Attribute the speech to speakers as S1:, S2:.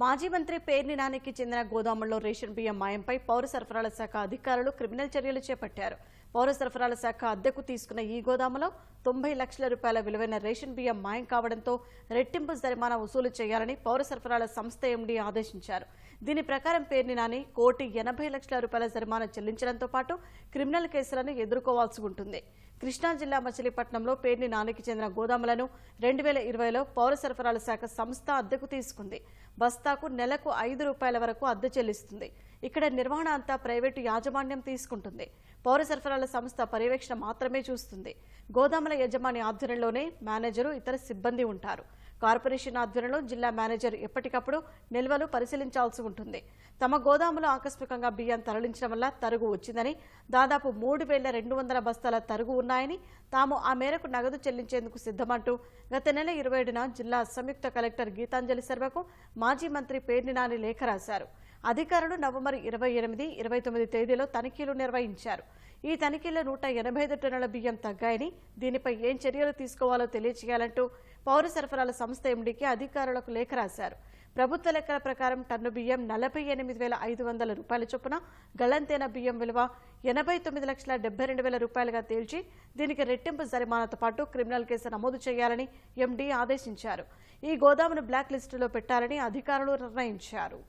S1: మాజీ మంత్రి పేర్ని నానికి చెందిన గోదాముల్లో రేషన్ బియ్యం మాయంపై పౌర సరఫరాల శాఖ అధికారులు క్రిమినల్ చర్యలు చేపట్టారు. పౌర సరఫరాల శాఖ అద్దెకు తీసుకున్న ఈ గోదాములో తొంభై లక్షల రూపాయల విలువైన రేషన్ బియ్యం మాయం కావడంతో రెట్టింపు జరిమానా వసూలు చేయాలని పౌర సరఫరాల సంస్థ ఎండీ ఆదేశించారు. దీని ప్రకారం పేర్ని నాని కోటి ఎనభై లక్షల రూపాయల జరిమానా చెల్లించడంతో పాటు క్రిమినల్ కేసులను ఎదుర్కోవాల్సి ఉంటుంది. కృష్ణా జిల్లా మచిలీపట్నంలో పేర్ని నానికి చెందిన గోదాములను రెండు వేల ఇరవైలో పౌర సరఫరాల శాఖ సంస్థ అద్దెకు తీసుకుంది. బస్తాకు నెలకు ఐదు రూపాయల వరకు అద్దె చెల్లిస్తుంది. ఇక్కడ నిర్వహణ అంతా ప్రైవేటు యాజమాన్యం తీసుకుంటుంది. పౌర సరఫరాల సంస్థ పర్యవేక్షణ మాత్రమే చూస్తుంది. గోదాముల యజమాని ఆధ్వర్యంలోనే మేనేజరు ఇతర సిబ్బంది ఉంటారు. కార్పొరేషన్ ఆధ్వర్యంలో జిల్లా మేనేజర్ ఎప్పటికప్పుడు నిల్వలు పరిశీలించాల్సి ఉంటుంది. తమ గోదాములో ఆకస్మికంగా బియ్యం తరలించడం వల్ల తరుగు వచ్చిందని దాదాపు మూడు వేల రెండు వందల బస్తాల తరుగు ఉన్నాయని తాము ఆ మేరకు నగదు చెల్లించేందుకు సిద్ధమంటూ గత నెల ఇరవై ఏడున జిల్లా సంయుక్త కలెక్టర్ గీతాంజలి శర్మకు మాజీ మంత్రి పేర్ని నాని లేఖ రాశారు. అధికారులు నవంబర్ ఇరవై ఎనిమిది ఇరవై తొమ్మిది తేదీలో తనిఖీలు నిర్వహించారు. ఈ తనిఖీల్లో నూట ఎనభై ఐదు టన్నుల బియ్యం తగ్గాయని దీనిపై ఏం చర్యలు తీసుకోవాలో తెలియజేయాలంటూ పౌర సరఫరాల సంస్థ ఎండీకి అధికారులకు లేఖ రాశారు. ప్రభుత్వ లెక్కల ప్రకారం టన్ను బియ్యం నలభై ఎనిమిది వేల ఐదు వందల రూపాయల చొప్పున గల్లంతైన బియ్యం విలువ ఎనభై తొమ్మిది లక్షల డెబ్బై రెండు వేల రూపాయలుగా తేల్చి దీనికి రెట్టింపు జరిమానాతో పాటు క్రిమినల్ కేసు నమోదు చేయాలని ఎండీ ఆదేశించారు. ఈ గోదామును బ్లాక్ లిస్టులో పెట్టాలని అధికారులు నిర్ణయించారు.